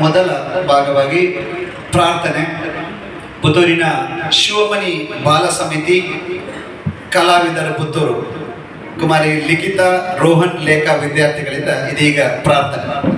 ಮೊದಲ ಭಾಗವಾಗಿ ಪ್ರಾರ್ಥನೆ. ಪುತ್ತೂರಿನ ಶಿವಮಣಿ ಬಾಲ ಸಮಿತಿ ಕಲಾವಿದರು ಪುತ್ತೂರು. ಕುಮಾರಿ ಲಿಖಿತ ರೋಹನ್ ಲೇಖಾ ವಿದ್ಯಾರ್ಥಿಗಳಿಂದ ಇದೀಗ ಪ್ರಾರ್ಥನೆ.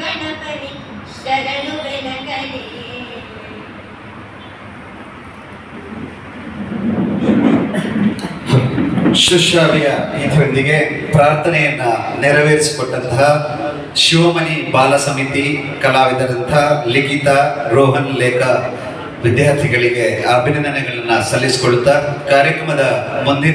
ಗಣಕನೆ ಶುಶ್ರಾವ್ಯ ಇದರೊಂದಿಗೆ ಪ್ರಾರ್ಥನೆಯನ್ನ ನೆರವೇರಿಸಿಕೊಟ್ಟಂತಹ ಶಿವಮಣಿ ಬಾಲ ಸಮಿತಿ ಕಲಾವಿದರಂತಹ ಲಿಖಿತ ರೋಹನ್ ಲೇಖ ವಿದ್ಯಾರ್ಥಿಗಳಿಗೆ ಅಭಿನಂದನೆಗಳನ್ನ ಸಲ್ಲಿಸಿಕೊಳ್ಳುತ್ತಾ ಕಾರ್ಯಕ್ರಮದ ಮುಂದಿನ